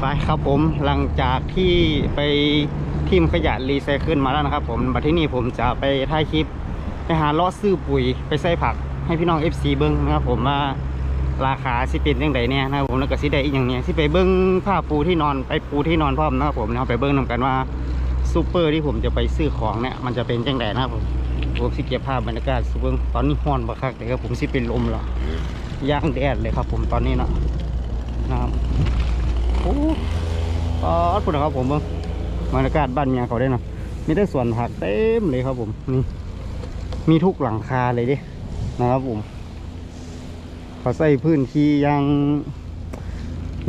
ไปครับผมหลังจากที่ไปทีมขยะรีไซเคิลมาแล้วนะครับ ผมบัดที่นี่ผมจะไปถ่ายคลิปไปหาเลาะซื้อปุ๋ยไปใส่ผักให้พี่น้อง FC เบิ้งนะครับผมว่าราคาสิเป็นยังไงเนี่ยนะครับผมแล้วก็สิได้อีกอย่างเนี้ยสิไปเบิ้งผ้าปูที่นอนไปปูที่นอนพร้อมนะครับผมนะครับไปเบิ้งนำกันว่าซูเปอร์ที่ผมจะไปซื้อของเนี่ยมันจะเป็นจังไดนะครับผมผมสิเก็บภาพบรรยากาศซูเบิ้งตอนนี้ฮ้อนบักคักเลยครับผมสิเป็นลมแล้วย่างแดดเลยครับผมตอนนี้เนาะนะครับ โอ้ก็พูดนครับผมเบิ่งบรรยากาศบ้านเมียเขาได้เนาะมีแต่สวนผักเต็มเลยครับผมนี่มีทุกหลังคาเลยดินะครับผมเขาใส่พื้นที่ยัง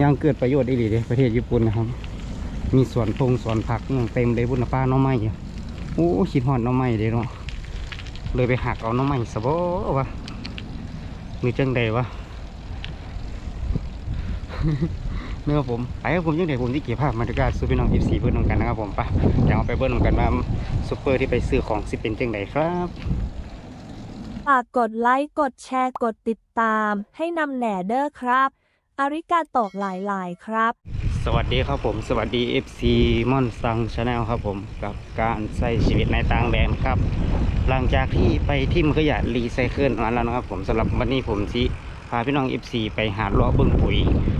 ยังเกิดประโยชน์อีหลีเด้ประเทศญี่ปุ่นนะครับ มีสวนพงสวนผักเต็มเลยพุ่นป้าน้องไม้อยู่โอ้คิดหอดน้องไม้เด้เนาะเลยไปหักเอาน้องไม้สะบ่วะมีจังใดวะ เนื้อผมไปครับผมยังเดี๋ยวผมที่เก็บภาพบรรยากาศซูพี่น้องอีสีเพื่อนนำกันนะครับผมไปเดี๋ยวเอาไปเบิ้ลนำกันว่าซูเปอร์ที่ไปซื้อของสิเป็นจังไดครับฝากกดไลค์กดแชร์กดติดตาม ให้นำแหน่เด้อครับอาริกาโตกหลายๆครับ สวัสดีครับผมสวัสดี FC มอนซังชาแนลครับผมกับการใช้ชีวิตในต่างแดนครับ หลังจากที่ไปทิมขยะรีไซเคิลมาแล้วนะครับผมสำหรับวันนี้ผมสิ พาพี่น้อง FC ไปหาลาะเบิ้งปุ๋ย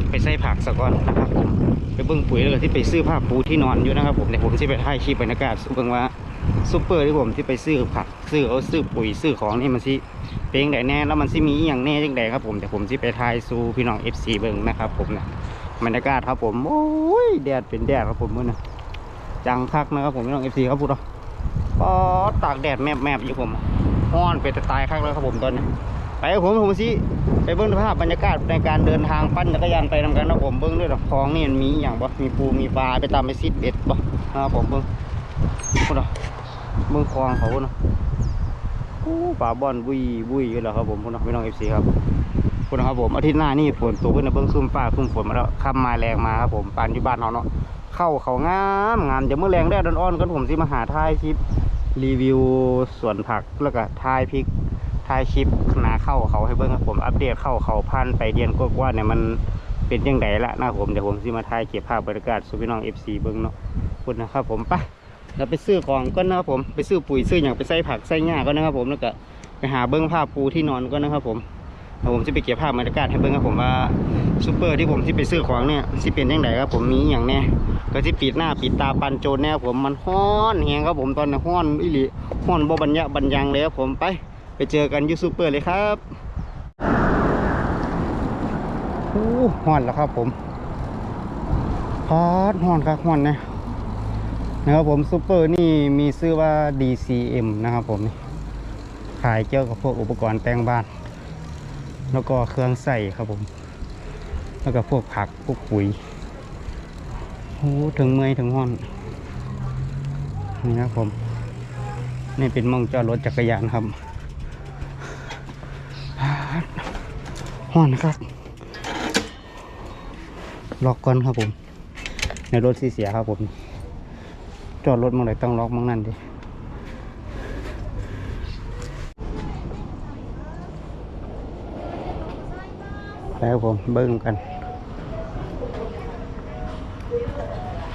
ไปใส่ผักสะก่อนนะครับผมไปเบิ้งปุ๋ยแล้วก็ที่ไปซื้อผ้าปูที่นอนอยู่นะครับผมเดี๋ยวผมจะไปถ่ายคลิปบรรยากาศเบิ้งว่าซูเปอร์ที่ผมที่ไปซื้อผักซื้อเอาซื้อปุ๋ยซื้อของนี่มันสิเป็นยังไงแน่แล้วมันสิมีอย่างแน่จังไดครับผมเดี๋ยวผมจะไปถ่ายสู่พี่น้อง FC เบิ้งนะครับผมนะบรรยากาศครับผมโอ้ยแดดเป็นแดดครับผมมื้อนะจังคักนะครับผมพี่น้อง FC ครับพูดเนาะตากแดดแมบๆอยู่ผมฮ้อนเป็นจะตายคักแล้วครับผมตอนนี้ ไปครับผมผมสิไปเบิ้งสภาพบรรยากาศในการเดินทางปั้นจักรยานไปนำกันนะผมเบิ้งด้วยดอคลองนี่มันมีอย่างบ่มีปูมีปลาไปตามไปซิดเบ็ดบ่นะครับผมเบิ้งพุ่นน่ะเบิ้งคลองเขาพุ่นน่ะปลาบอนบุยบุยอยู่แล้วครับผมพุ่นน่ะพี่น้องเอฟซีครับพุ่นนะครับผมอาทิตย์หน้านี่ฝนตกขึ้นนะเบิ้งซุ่มฟ้าซุ่มฝนมาแล้วค่ำมาแรงมาครับผมปานอยู่บ้านเราเนาะเข้าเขางามงามจะเมื่อแรงแดดอ่อนๆกันผมสิมาหาทายคลิปรีวิวสวนผักแล้วก็ทายพริกถ่ายคลิป เข้าเขาให้เบิ้งครับผมอัปเดตเข้าเขาพันไปเดือนกว่าเนี่ยมันเป็นยังไงละนะผมเดี๋ยวผมสิมาถ่ายเก็บภาพบรรยากาศสู่พี่น้อง FC เบิ้งเนาะพูดนะครับผมไปเราไปซื้อของก็นะครับผมไปซื้อปุ๋ยซื้ออย่างไปใส่ผักใส่หญ้าก็นะครับผมแล้วก็ไปหาเบิ้งผ้าปูที่นอนก็นะครับผมเดี๋ยวผมจะไปเก็บภาพบรรยากาศให้เบิ้งครับผมว่าซูเปอร์ที่ผมที่ไปซื้อของเนี่ยสิเป็นยังไงครับผมมีอย่างแน่ก็ที่ปิดหน้าปิดตาปันโจรแน่ผมมันฮ้อนแหงครับผมตอนนี้ฮ้อนอิลิฮ้อนบ่บรรยะบรรยังเลยครับผมไป ไปเจอกันยูซูเปอร์เลยครับโอ้ฮ้อนแล้วครับผมฮอตฮ้อนครับฮ้อนนะนะครับผมซูเปอร์นี่มีชื่อว่า DCM นะครับผมขายเกี่ยวกับพวกอุปกรณ์แต่งบ้าน แล้วก็เครื่องใส่ครับผม แล้วก็พวกผักพวกปุ๋ยโอ้ถึงเมื่อยถึงห้อนนี่ครับผม นี่เป็นมองจอดรถจักรยานครับ ห้อนนะครับล็อกก่อนครับผม ในรถสีเสียครับผม จอดรถมองไหนต้องล็อกมองนั่นดิแล้วผมเบิ้งกัน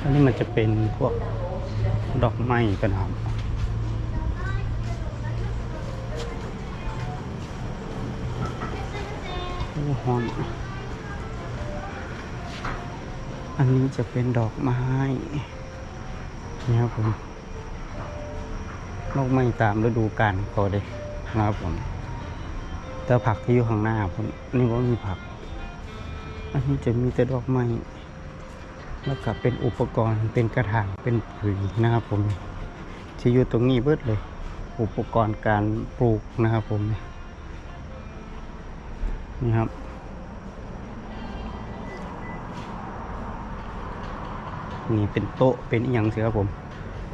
อันนี้มันจะเป็นพวกดอกไม้กันครับ หอมอันนี้จะเป็นดอกไม้นี่ครับผมดอกไม้ตามฤดูกาลเขาเลยนะครับผมแต่ผักที่อยู่ข้างหน้าผมนี่ว่ามีผัก อันนี้จะมีแต่ดอกไม้แล้วก็เป็นอุปกรณ์เป็นกระถางเป็นปุ๋ยนะครับผมที่อยู่ตรงนี้เบิดเลย อุปกรณ์การปลูกนะครับผมนี่ ครับ นี่เป็นโต๊ะเป็นอหย่างสิครับผม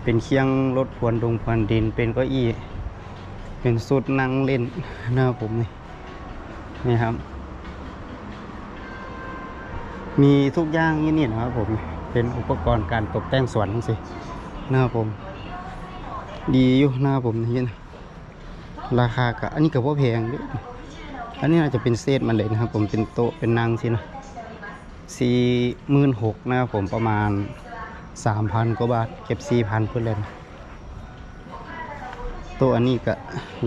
เป็นเคียงรถพรวนดงพรวนดิน เป็นเก้าอี้ เป็นสุดนั่งเล่นนะครับผมนี่นี่ครับ มีทุกอย่างนี่นี่นะครับผม เป็นอุปกรณ์การตกแต่งสวนทั้งสินะครับผม ดีอยู่นะครับผมนี่นะราคากะอันนี้กับว่าแพงด้วย อันนี้อาจจะเป็นเศษมันเลยนะครับ ผมเป็นโต๊ะเป็นนางสินะสี่หมื่นหกนะครับผมประมาณสามพันกว่าบาท เก็บสี่พันเพื่อนเลยนะตัวอันนี้ก็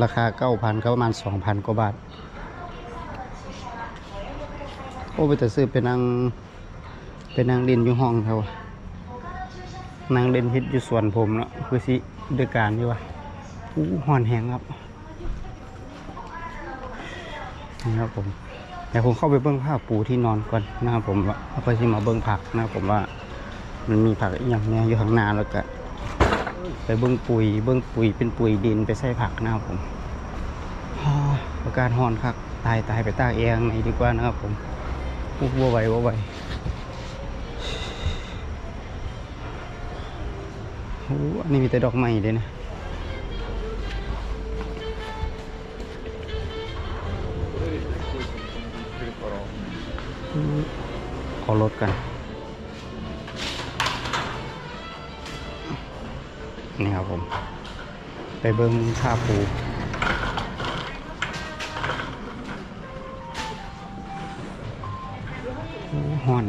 ราคาเก้าพันก็ประมาณสองพันกว่าบาท โอ้ไปแต่ซื้อไปนั่งไปนั่งเล่นอยู่ห้องเขานั่งเล่นฮิตอยู่สวนผมเนาะคือสิด้วยการที่ว่าอู้หอนแหงครับ นี่ครับผมเดี๋ยวผมเข้าไปเบิ้องผ้าปูที่นอนก่อนนะครับผมแล้วก็ที่มาเบิ้องผักนะครับผมว่า มันมีผักอย่างเนี้ยอยู่ข้างหน้าแล้วก็ไปเบิ้องปุ๋ยเบิ้องปุ๋ยเป็นปุ๋ยดินไปใส่ผักนะครับผมฮ่าอากาศร้อนครับตายตายไปตากแอร์ข้างในดีกว่านะครับผมอู้วัวไหววัวไหวโอ้อันนี้มีแต่ดอกไม้เลยนะ ขอรถกันนี่ครับผม ไปเบิ้งท่าปูห่อน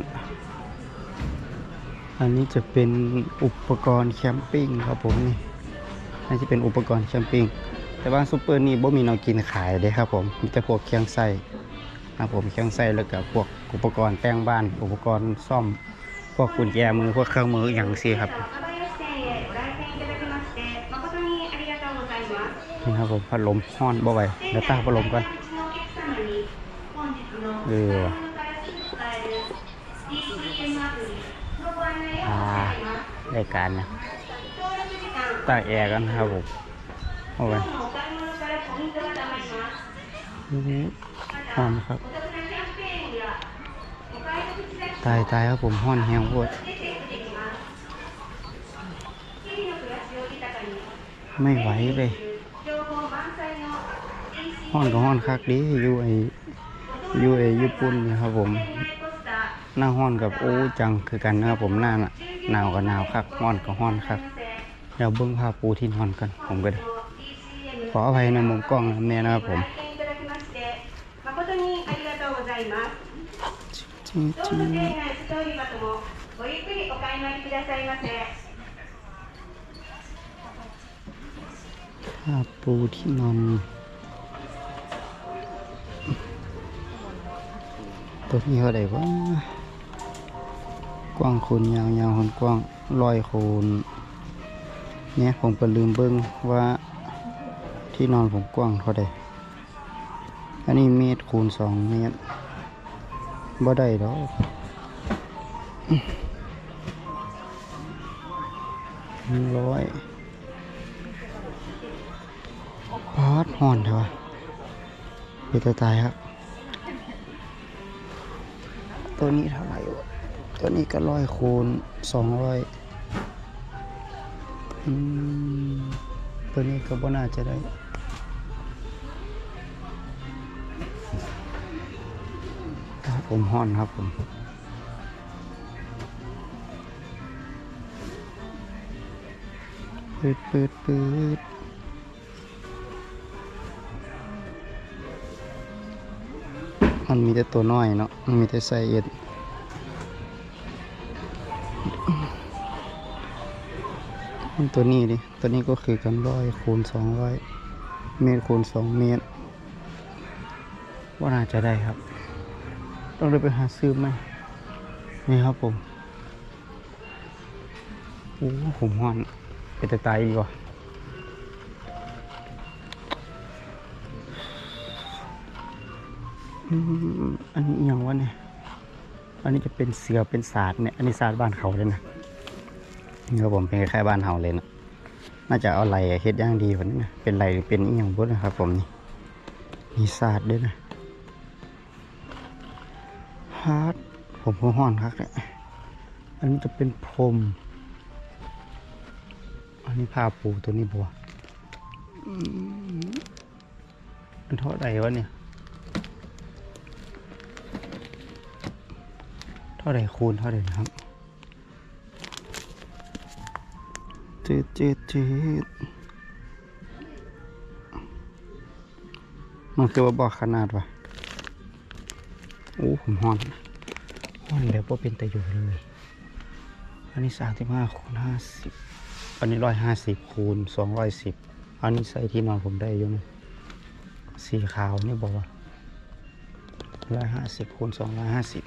อันนี้จะเป็นอุปกรณ์แคมปิ้งครับผมนี่อันนี้จะเป็นอุปกรณ์แคมปิ้งแต่ว่าซูเปอร์นี่บ่มีแนวกินขายเลยครับผม มีแต่พวกเครื่องใส้ นะผมเครื่องใส่แล้วก็พวกอุปกรณ์แต่งบ้าน อุปกรณ์ซ่อม พวกกุญแจมือพวกเครื่องมืออย่างนี้ครับนี่ครับผมพัดลมห้อนบ่ไหแล้วตาพัดลมกันเออรายการนะตั้แอร์กันครับผม โอ้ย ห้อนครับ ตายตายครับผมห้อนแห้งโคตไม่ไหวเลยห้อนก็ห้อนคักดีอยู่ไออยู่ไอญี่ปุ่นนะครับผม หน้าห้อนกับโอ้จังคือกันนะครับผมหน้าหนาวกับหนาวคักห้อนกับห้อนคักเดี๋ยวเบิ้งภาพปูที่นอนกันผมก็ไขออภัยในมุมกล้องนะแม่นะครับผม จริง どう จริ ぞ ง 店内ストーリーバトもごゆっくりお買い回りくださいませ。 ผ้าปูที่นอนตัวนี้เขาได้ว่ากว้างคูณยาวยาวคนกว้างร้อยคูณเนี่ยผมก็ลืมเบิ้งว่าที่นอนผมกว้างเท่าใดอันนี้เมตรคูณสองเมตร บ่ได้ดอกหนึ่งร้อยพอดห่อนเถอะไปจะตายครับ ตัวนี้เท่าไหร่วะตัวนี้ก็ร้อยคูณสองร้อยตัวนี้ก็บ่น่าจะได้ ครับผมห่อนครับผมปืดปืดปืดมันมีแต่ตัวน้อยเนาะมันมีแต่ไซส์เอ็ดมันตัวนี้ดิ ตัวนี้ก็คือกันร้อยคูณสองร้อยเมตรคูณสองเมตร ว่าน่าจะได้ครับ ต้องเลยไปหาซื้อไหมนี่ครับผมโอ้ผมหอนไปแต่ตายอีกว่ะอืมอันนี้อย่างวะเนี่ย อันนี้จะเป็นเสือเป็นศาสตร์เนี่ย อันนี้ศาสตร์บ้านเขาเลยนะ นี่ครับผมเป็นคล้ายบ้านเฮาเลยนะน่าจะเอาไหลเฮ็ดย่างดีกว่านี้นะ เป็นไหลเป็นอีหยังบุญนะครับผมนี่ มีศาสตร์ด้วยนะาร์ดผมก็ห้อนครับเนี่ยอันนี้จะเป็นพรม อันนี้ผ้าปูตัวนี้บัวอันเท่าไหร่วะเนี่ย เท่าไหร่คูณเท่าไหร่นะครับจืดจืดจืดมันคือว่าบอกขนาดวะ โอ้ผมฮ้อนฮ้มันแล้วก็เป็นต่อยู่เลย อันนี้สามสิบห้าคูณห้าสิบอันนี้ร้อยห้าสิบคูณสองร้อยสิบอันนี้ใส่ที่นอนผมได้อยู่นะสีขาวนี่บอกว่าร้อยห้าสิบคูณสองร้อยห้าสิบ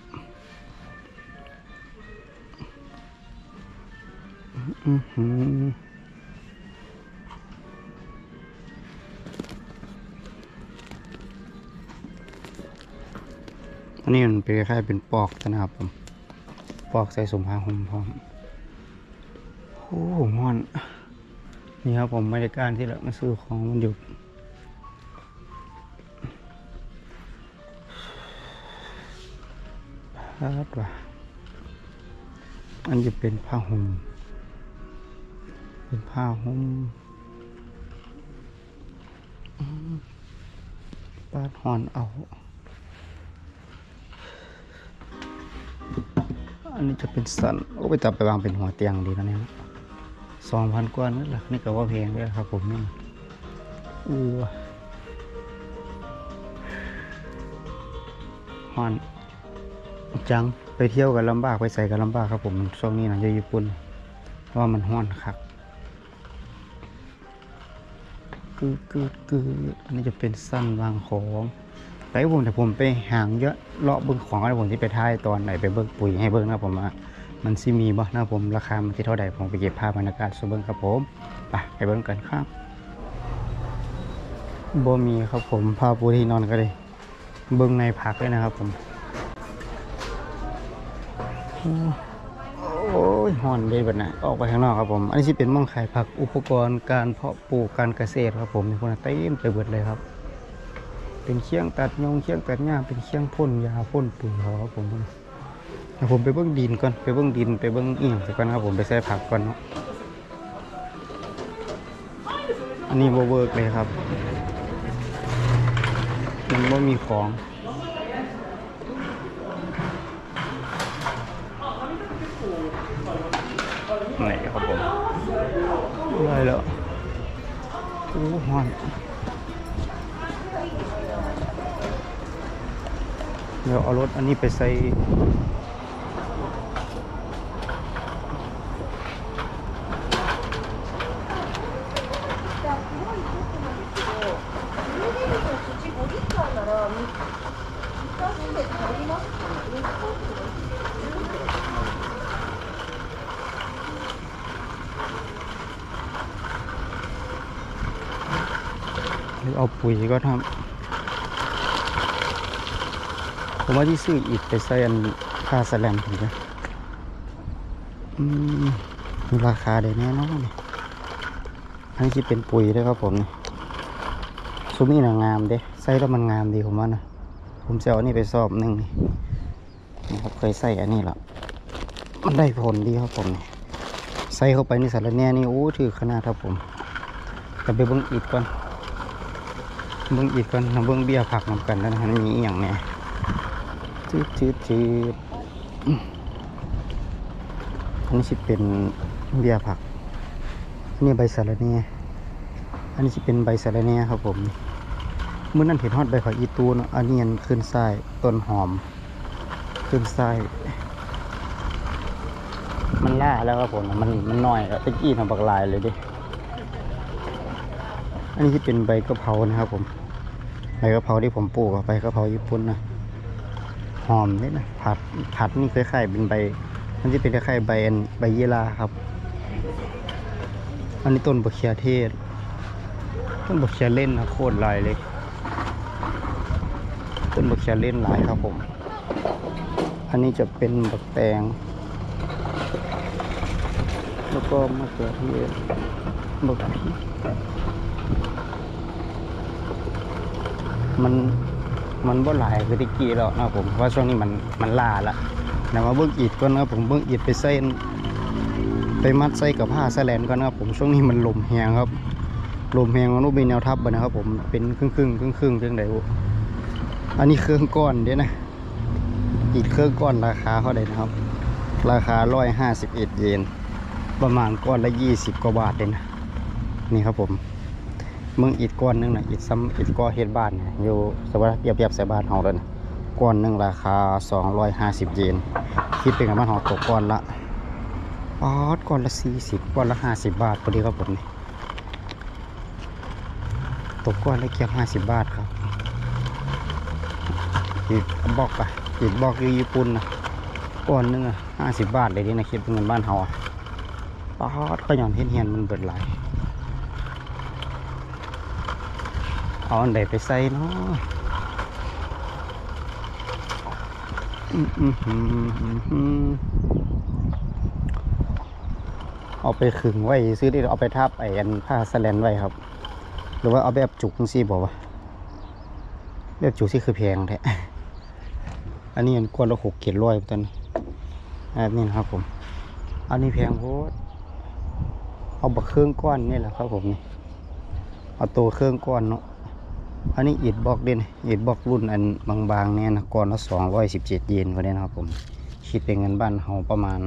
อือหือ อันนี้มันเป็นคล้ายเป็นปอกนะครับผม ปอกใส่สมผ้าหมพร้อมโอ้โหมอน นี่ครับผมไม่ได้การที่เรามาซื้อของมันหยุดพาดว่ะอันจะเป็นผ้าห่มเป็นผ้าห่มอืมปาดหอนเอา อันนี้จะเป็นสันโอ้ไปจับไปวางเป็นหัวเตียงดีนะเนี่ยสองพันกว่านั่นแหละนี่ก็ว่าแพงด้วยครับผมนี่อือว่ะฮอนจังไปเที่ยวกันลำบากไปใส่กันลำบากครับผมช่วงนี้นะอยู่ญี่ปุ่นเพราะว่ามันห้อนคักกืดกืดกืดอันนี้จะเป็นสั้นวางของ ไปผมแต่ผมไปหางเยอะเลาะเบิ้งของอะไรผมที่ไปท้ายตอนไหนไปเบิ้งปุ๋ยให้เบิ้งนะผมว่ามันซิมีบ่นะผมราคามันที่เท่าใดผมไปเก็บภาพบรรยากาศสูเบิ้งครับผมไปไปเบิ้งกันครับบ่มีครับผมผ้าปูที่นอนก็เลยเบิ้งในพักเลยนะครับผมโอ้ยหอนเลยบัดนะออกไปข้างนอกครับผม อันนี้เป็นม่องขายผักอุปกรณ์การเพาะปลูกการเกษตรครับผมนี่พวกนั้นเต็มไปเบิดเลยครับ เป็นเคียงตัดยงเคียงตัดหญ้าเป็นเคียงพ่นยาพ่นปุ๋ยเขาครับผมเดี๋ยวผมไปเบิ้งดินก่อนไปเบิ้งดินไปเบิ้งอีหยังสักก่อนครับผมไปใส่ผักก่อนเนาะอันนี้โบเวิร์กเลยครับ มันไม่มีของไหนครับผมได้แล้วโอ้หอน เดี๋ยวเอารถอันนี้ไปใส่เอาปุ๋ยก็ทำ ผมว่าที่ซื้ออิฐไปใส่อันคาสแลมผมนะอืมราคาได้แน่นอนนี่อันนี้ที่เป็นปุ๋ยด้วยครับผมซุมนี่นะงามเด้ใส่แล้วมันงามดีผมว่านะผมจะเอาอันนี้ไปสอบหนึ่งนี่นครับเคยใส่อันนี้ละมันได้ผลดีครับผมนี่ใส่เข้าไปในสารแน่นี่โอ้ถือขนาดครับผมแต่ไปเบิ่งอิฐก่อนเบิ้งอีกก่อนนะเบิ้งเบี้ยผักนำกันแล้วนะฮะมีอย่างเนี่ ยจืดจืดจืดอันนี้สิเป็นเบี้ยผัก อันนี้ใบสะระแหน่อันนี้สิเป็นใบสะระแหน่ครับผมเมื่อนั้นเห็นฮอดใบผักอีตูนอันนี้อันขึ้นไส้ต้นหอม ขึ้นไส้มันล่าแล้วครับผมมันมันน้อยแล้วตะกี้ทำบักลายเลยดิ อันนี้ที่เป็นใบกะเพรานะครับผม ใบกะเพราที่ผมปลูกอะใบกะเพราญี่ปุ่นนะ หอมนี่นะผัดผัดนี่คล้ายๆเป็นใบ มันจะเป็นคล้ายๆใบอันใบเยลาครับ อันนี้ต้นบะเขียเทศ ต้นบะเขียเล่นนะโคตรลายเลย ต้นบะเขียเล่นหลายครับผม อันนี้จะเป็นบักแตง แล้วก็มะเขือเทศบักพริกมัน มันบ่หลายคือตะกี้แล้วนะครับผมเพราะว่าช่วงนี้มันมันล่าละแต่มาเบิ้องอิดก่อนนะครับผมเบิ้องอิดไปใส่ไปมัดใส่กับผ้าแสแลนก่อนนะครับผมช่วงนี้มันลมแหงครับลมแหงมันต้องมีแนวทับนะครับ ผมเป็นครึ่งครึ่งครึ่งครึ่งๆจังไดอันนี้เครื่องก้อนเด้นะอิดเครื่องก้อนราคาเท่าไหร่นะครับ ราคาร้อยห้าสิบเอ็ดเยนประมาณก้อนละยี่สิบกว่าบาทเลยนะนี่ครับผม เมืองอิดก้อนหนึงนะอิดซ้ำอิดก้อเฮ็ดบ้านเนี่ยอยู่สวัสดิ์เปรียบเปรียบใส่บ้านเฮาเลยนะก้อนหนึ่งราคา 250 เยนคิดเป็นเงินบ้านเราตกก้อนละอ๋อก้อนละ 40ก้อนละ 50 บาทพอดีครับผมนี่ตกก้อนละเกียบ50 บาทครับอีกบอกอะอีกบอกอยู่ญี่ปุ่นนะก้อนหนึงอะ50 บาทเลยนี่นะคิดเป็นเงินบ้านเราอะป๊อดก็ย่อนเฮียนมันเบิดหลาย เอาอันใดไปใส่เนาะอือหือเอาไปขึงไว้ซื้อได้เอาไปทับไอ้อันผ้าสแลนไว้ครับ หรือว่าเอาแบบจุกซี่บอกว่าแบบจุกซี่คือแพงแท้อันนี้มันกวนละหกเกียรร้อยตันแบบนี้นะครับผม อันนี้แพงโพดเอาบักเครื่องก้อนนี่แหละครับผมนี่เอาตัวเครื่องก้อนเนาะ อันนี้อิดบล็อกเด่นอิดบล็อกรุ่นอันบางๆเนี่ยนะก้อนละสองร้อยสิบเจ็ดเยนก็ได้นะครับผมคิดเป็นเงินบ้านเราประมาณ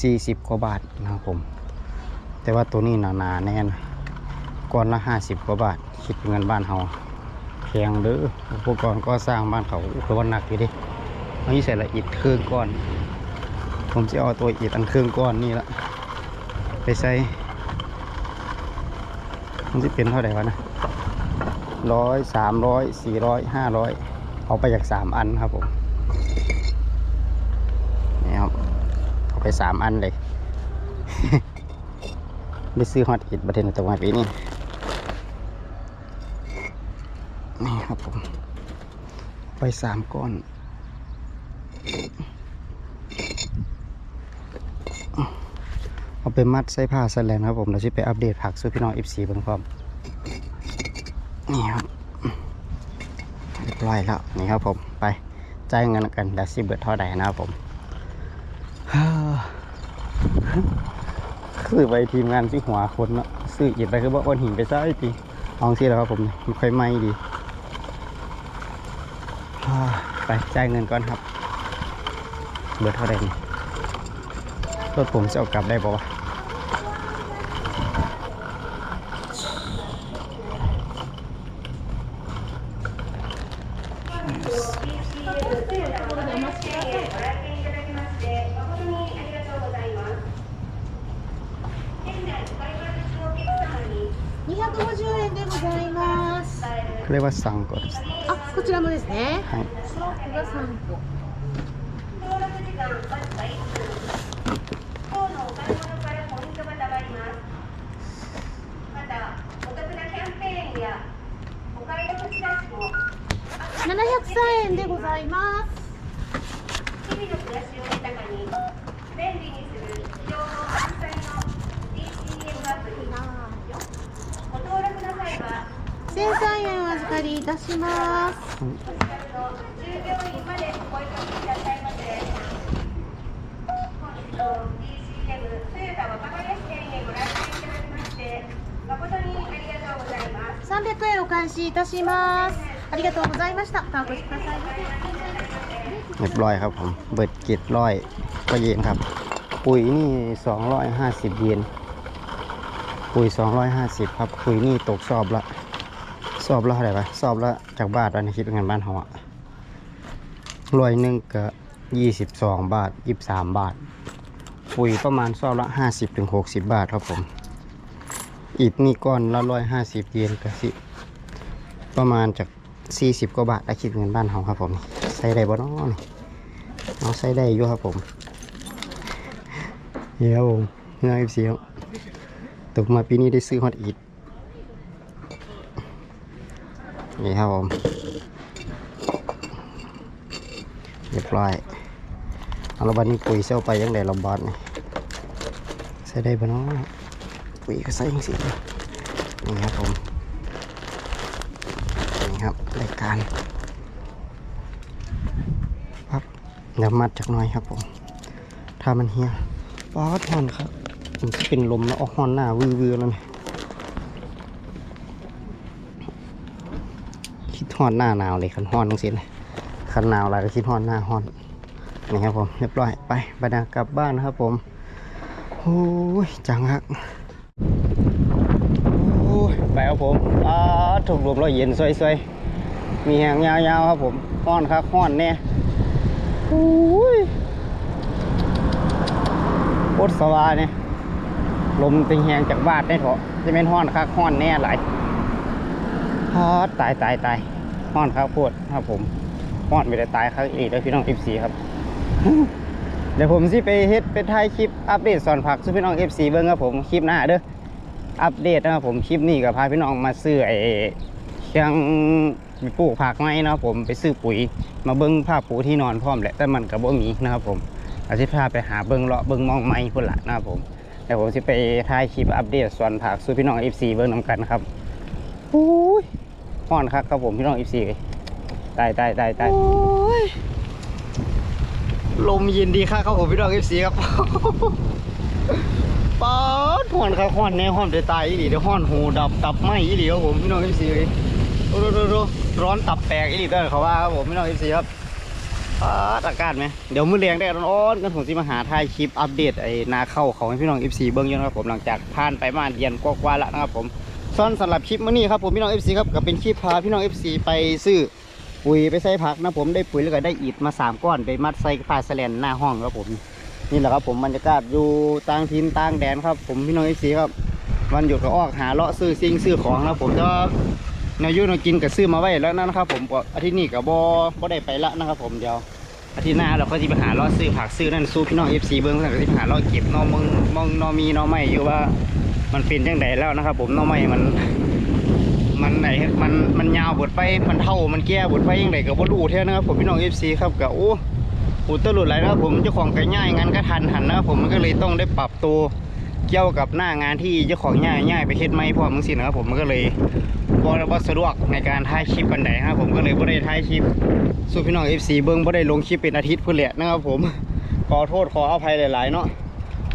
สี่สิบกว่าบาทนะครับผม แต่ว่าตัวนี้หนาๆแน่นะก้อนละห้าสิบกว่าบาท คิดเป็นเงินบ้านเราแพงเด้ออุปกรณ์ก็สร้างบ้านเขาคือว่าหนักอยู่ดิอันนี้ใส่ละอิดเครื่องก้อน ผมจะเอาตัวอิดอันเครื่องก้อนนี่ละไปใส่มันจะเป็นเท่าไหร่วะนะ ร้อยสามร้อยสี่ร้อยห้าร้อยเอาไปจากสามอันครับผมนี่ครับเอาไปสามอันเลยได้ซื้อฮอตอิดประเทศตะวันปีนี้นี่ครับผม ไปสามก้อนเอาไปมัดใส่ผ้าสแลนครับผมเราจะไปอัปเดตผักสู้พี่น้อง F4 เบิ่งพร้อม นี่ครับเรียบร้อยแล้วนี่ครับผมไปจ่ายเงินกันดี๋ยวสิเบิดเท่าใดนะครับผมคือไปทีมงานที่หัวคนเนาะซื้ออิดไปคือว่าอ้นหินไปซะไอ้ปีเอาสิแล้วครับผมมันค่อยไหม้ดีไปจ่ายเงินก่อนครับ เบิดเท่าใดนี่รถผมจะเอากลับได้ปะวะ これは個です。あこちらもですね。はい。これは個。がとうございます300円お返しいたします。ありがとうございました。お越しくださいませ。 เรียบร้อยครับผม เบิดเจ็ดร้อยก็เยนครับ ปุ๋ยนี่สองร้อยห้าสิบเยน ปุ๋ยสองร้อยห้าสิบครับ ปุ๋ยนี่ตกสอบละ สอบละเท่าไหร่ปะสอบละจากบาทวันนี้คิดเป็นเงินบ้านเขาอะร้อยหนึ่งก็ยี่สิบสองบาทยี่สิบสามบาทปุ๋ยประมาณสอบละห้าสิบถึงหกสิบบาทครับผมอิฐนี่ก้อนละร้อยห้าสิบเยนก็สิประมาณจากสี่สิบกว่าบาทได้คิดเป็นเงินบ้านเขาครับผมใส่ได้บ่น้อนี่เอาใส่ได้อยู่ครับผมเดี๋ยวผมเงาอีเสียวตกมาปีนี้ได้ซื้อฮอตอีท นี่ครับผมเรียบร้อยเอาละบัดนี้ปุ๋ยเซลไปยังไงลำบาดนี่ใส่ได้บ่เน้อปุ๋ยก็ใส่ยังสินี่ครับผมนี่ครับรายการครับเดี๋ยวมัดจากน้อยครับผมถ้ามันเฮียป๊อดฮอนครับมันจะเป็นลมแล้วออกฮอนหน้าวือๆแล้วนี่คิด ฮอนหน้าหนาวเลยคันฮอนตรงสิเลยคันหนาวอะไรก็คิดฮอนหน้าฮอนนี่ครับผมเรียบร้อยไปไปดากลับบ้านนะครับผมโอ้ยจังฮักโอ้ยไปครับผมอ่าถูกลมเราเย็นสวยๆมีแหงยาวๆครับผมห้อนครับห้อนแน่โอ้ยโคตรสวายเนี่ยลมติงแหงจากบ้านได้เถอะจะเป็นห้อนครับห้อนแน่หลายฮอตายตายตาย ห้อนครับโคตรครับผมห้อนไม่ได้ตายครับอีกแล้วพี่น้องเอฟซีครับ เดี๋ยวผมสิไปเฮ็ดไปถ่ายคลิปอัปเดตสอนผักสู่พี่น้อง FC เบิ่งครับผมคลิปหน้าเด้ออัปเดตนะครับผมคลิปนี้ก็พาพี่น้องมาซื้อไอ้เครื่องไปปลูกผักไม้นะครับผมไปซื้อปุ๋ย มาเบิ่งผ้าปูที่นอนพร้อมแหละแต่มันก็บ่มีนะครับผมอาจสิพาไปหาเบิ่งเลาะเบิ่งมองไม้พุ่นละนะครับผมเดี๋ยวผมสิไปถ่ายคลิปอัปเดตสอนผักสู่พี่น้อง FC เบิ่งนํกันครับโอ้ย ฮ้อนคักครับผมพี่น้อง FC เอ้ยตายตายตายตายลมเย็นดีค่ะครับผมพี่น้องเอฟซีครับป๊าดห่อนครับห่อนแน่ห่อนจะตายอีหลีเดี๋ยวห่อนหูดับตับไหมอีหลีครับผมพี่น้องเอฟซีเลยโอ้โหโอ้โหร้อนตับแตกอีหลีก็เขาว่าครับผมพี่น้องเอฟซีครับป๊าดอากาศไหมเดี๋ยวมื้อแรงได้ร้อนๆกันผมสิมาหาถ่ายคลิปอัปเดตไอ้นาเข้าเขาให้พี่น้องเอฟซีเบิ้งอยู่นะครับผมหลังจากผ่านไปประมาณเดือนกว่าๆแล้วนะครับผม ซ่อนสำหรับคลิปมื้อนี้ครับผมพี่น้องเอฟซีครับก็เป็นคลิปพาพี่น้องเอฟซีไปซื้อปุ๋ยไปใส่ผักนะผมได้ปุ๋ยแล้วก็ได้อิฐมาสามก้อนไปมัดใส่ปลาแสลนหน้าห้องครับผมนี่แหละครับผมบรรยากาศอยู่ต่างทินต่างแดนครับ ผมพี่น้องเอฟซีครับวันหยุดก็ออกหาเลาะซื้อซิ่งซื้อของนะผมแต่ว่าแนยูแนกินก็ซื้อมาไว้แล้วนะครับ ผมก็อาทิตย์นี้ก็บ่บ่ได้ไปละนะครับ ผมเดี๋ยวอาทิตย์หน้าเราก็จะไปหาเลาะซื้อผักซื้อนั่นสู้พี่น้องเอฟซีเบิ้งแล้วก็จะไปหาเลาะเก็บนอมงมองนอมีนอไม่อยู่ว่า มันเป็นจังไดแล้วนะครับ ผมหนองไม่มัน มันไหนมันมันยาวบดไปมันเท่ามันแก่บดไปยังไงก็บ่รู้แท้นะครับผมพี่น้อง FC ครับก็โอ้โหตลุดหลายนะครับผมเจ้าของก็ง่ายงานก็ทันหันนะครับผมมันก็เลยต้องได้ปรับตัวเกี่ยวกับหน้างานที่เจ้าของง่ายง่ายไปเฮ็ดไม่พอมึงสินะครับผมมันก็เลยบ่บ่สะดวกในการถ่ายคลิปกันไดนะครับผมก็เลยบ่ได้ถ่ายคลิปสู่พี่น้อง FC เบิ่งบ่ได้ลงคลิปเป็นอาทิตย์พุ่นแหละนะครับผมขอโทษขออภัยหลายๆเนาะ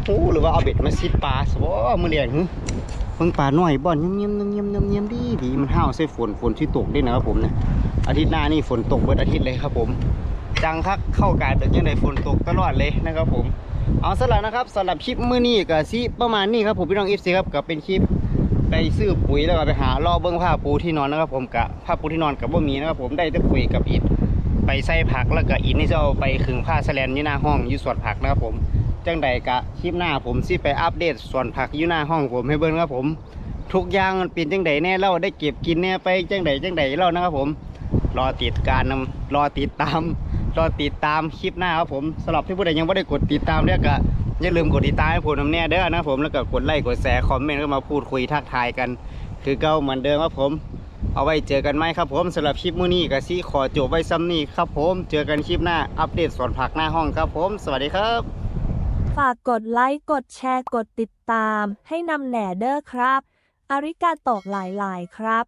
โอ้หรือว่าเอาเบ็ดมาซิดปลาซะบ่มื้อเดียวหึเพิ่งปลาหน่อยบ่อนเงียบๆเงียบๆเงียบๆดีดีมันห้าวใส่ฝนฝนที่ตกด้วยนะครับผมเนี่ยอาทิตย์หน้านี่ฝนตกเบิดอาทิตย์เลยครับผม จังคักเข้ากาดึกยังไงฝนตกตลอดเลยนะครับผมเอาสลับนะครับสำหรับคลิปมือนี้ก็สิประมาณนี้ครับผมพี่น้องเอฟซีครับก็เป็นคลิปไปซื้อปุ๋ยแล้วก็ไปหารอเบิ้องผ้าปูที่นอนนะครับผมกะผ้าปูที่นอนกับบ่มีนะครับผมได้แต่ปุ๋ยกับอิฐไปใส่ผักแล้วก็อิฐนี่จะเอาไปขึงผ้าแสแลนยู่หน้าห้องยู่สวนผักนะครับผม จังใดกะคลิปหน้าผมสิไปอัปเดตส่วนผักอยู่หน้าห้องผมให้เบิ่งครับผม ทุกอย่างมันเป็นจังใดแน่เล่าได้เก็บกินแน่ไปจังใดจังใดเล่านะครับผม รอติดการนำรอติดตาม รอติดตามคลิปหน้าครับผมสำหรับที่ผู้ใดยังไม่ได้กดติดตามเนี่ยก็อย่าลืมกดติดตามให้ผมนำแน่เด้อนะครับผมแล้วก็กดไลค์กดแชร์คอมเมนต์ก็มาพูดคุยทักทายกัน คือเก่าเหมือนเดิมครับผมเอาไว้เจอกันไหมครับผมสำหรับคลิปมื้อนี้ก็สิขอจบไว้ซ้ำนี้ครับผม เจอกันคลิปหน้าอัปเดตสวนผักหน้าห้องครับผม สวัสดีครับ ฝากกดไลค์ กดแชร์ กดติดตาม ให้นำแหน่เด้อครับ อาริกาโตกหลาย ๆ ครับ